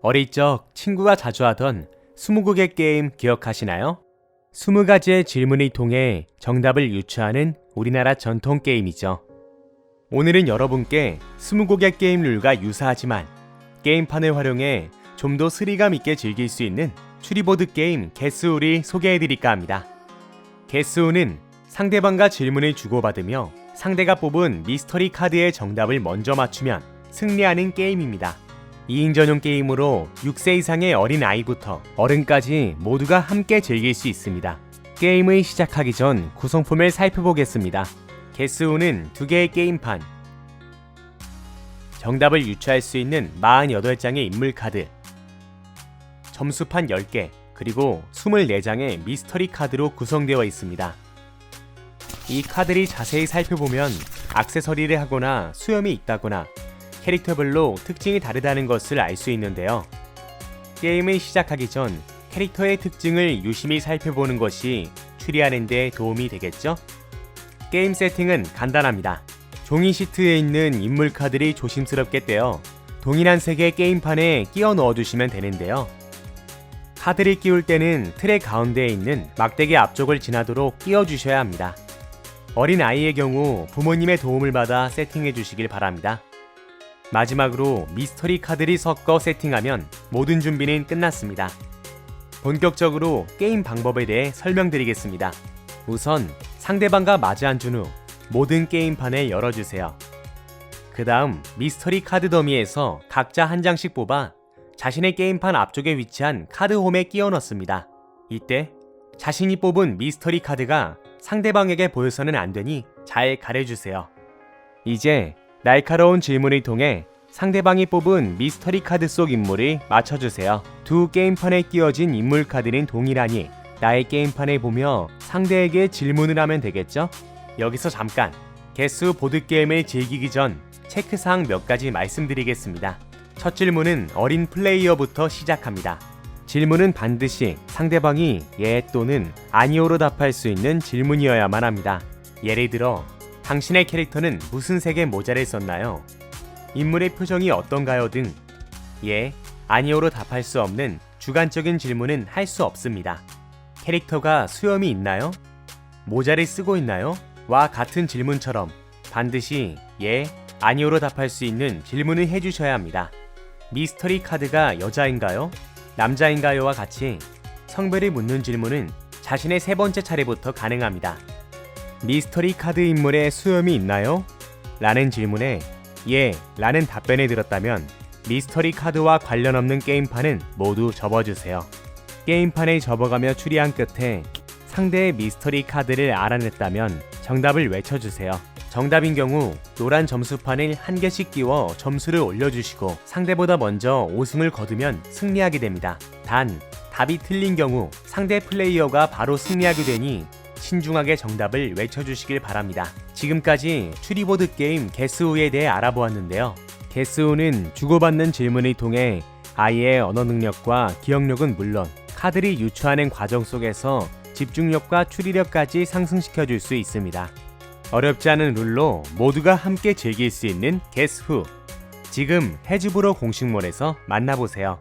어릴 적 친구가 자주 하던 스무고개 게임 기억하시나요? 스무 가지의 질문을 통해 정답을 유추하는 우리나라 전통 게임이죠. 오늘은 여러분께 스무고개 게임 룰과 유사하지만 게임판을 활용해 좀 더 스리감 있게 즐길 수 있는 추리보드 게임 개스우를 소개해드릴까 합니다. 개스우는 상대방과 질문을 주고받으며 상대가 뽑은 미스터리 카드의 정답을 먼저 맞추면 승리하는 게임입니다. 2인 전용 게임으로 6세 이상의 어린 아이부터 어른까지 모두가 함께 즐길 수 있습니다. 게임을 시작하기 전 구성품을 살펴보겠습니다. 개수는 두 개의 게임판, 정답을 유추할 수 있는 48장의 인물 카드, 점수판 10개, 그리고 24장의 미스터리 카드로 구성되어 있습니다. 이 카드를 자세히 살펴보면 액세서리를 하거나 수염이 있다거나 캐릭터별로 특징이 다르다는 것을 알 수 있는데요. 게임을 시작하기 전 캐릭터의 특징을 유심히 살펴보는 것이 추리하는 데 도움이 되겠죠? 게임 세팅은 간단합니다. 종이 시트에 있는 인물 카드를 조심스럽게 떼어 동일한 색의 게임판에 끼워 넣어주시면 되는데요. 카드를 끼울 때는 틀의 가운데에 있는 막대기 앞쪽을 지나도록 끼워주셔야 합니다. 어린 아이의 경우 부모님의 도움을 받아 세팅해 주시길 바랍니다. 마지막으로 미스터리 카드를 섞어 세팅하면 모든 준비는 끝났습니다. 본격적으로 게임 방법에 대해 설명드리겠습니다. 우선 상대방과 마주 앉은 후 모든 게임판을 열어주세요. 그 다음 미스터리 카드 더미에서 각자 한 장씩 뽑아 자신의 게임판 앞쪽에 위치한 카드 홈에 끼워 넣습니다. 이때 자신이 뽑은 미스터리 카드가 상대방에게 보여서는 안 되니 잘 가려주세요. 이제 날카로운 질문을 통해 상대방이 뽑은 미스터리 카드 속 인물을 맞춰주세요. 두 게임판에 끼워진 인물 카드는 동일하니 나의 게임판을 보며 상대에게 질문을 하면 되겠죠? 여기서 잠깐 개수 보드게임을 즐기기 전 체크사항 몇 가지 말씀드리겠습니다. 첫 질문은 어린 플레이어부터 시작합니다. 질문은 반드시 상대방이 예 또는 아니오로 답할 수 있는 질문이어야만 합니다. 예를 들어 당신의 캐릭터는 무슨 색의 모자를 썼나요? 인물의 표정이 어떤가요? 등 예, 아니오로 답할 수 없는 주관적인 질문은 할 수 없습니다. 캐릭터가 수염이 있나요? 모자를 쓰고 있나요? 와 같은 질문처럼 반드시 예, 아니오로 답할 수 있는 질문을 해주셔야 합니다. 미스터리 카드가 여자인가요? 남자인가요?와 같이 성별을 묻는 질문은 자신의 세 번째 차례부터 가능합니다. 미스터리 카드 인물에 수염이 있나요? 라는 질문에 예, 라는 답변을 들었다면 미스터리 카드와 관련 없는 게임판은 모두 접어주세요. 게임판을 접어가며 추리한 끝에 상대의 미스터리 카드를 알아냈다면 정답을 외쳐주세요. 정답인 경우 노란 점수판을 한 개씩 끼워 점수를 올려주시고 상대보다 먼저 5승을 거두면 승리하게 됩니다. 단, 답이 틀린 경우 상대 플레이어가 바로 승리하게 되니 신중하게 정답을 외쳐주시길 바랍니다. 지금까지 추리보드 게임 개스우에 대해 알아보았는데요. 개스우는 주고받는 질문을 통해 아이의 언어 능력과 기억력은 물론 카드를 유추하는 과정 속에서 집중력과 추리력까지 상승시켜 줄 수 있습니다. 어렵지 않은 룰로 모두가 함께 즐길 수 있는 개스후. 지금 해즈브로 공식몰에서 만나보세요.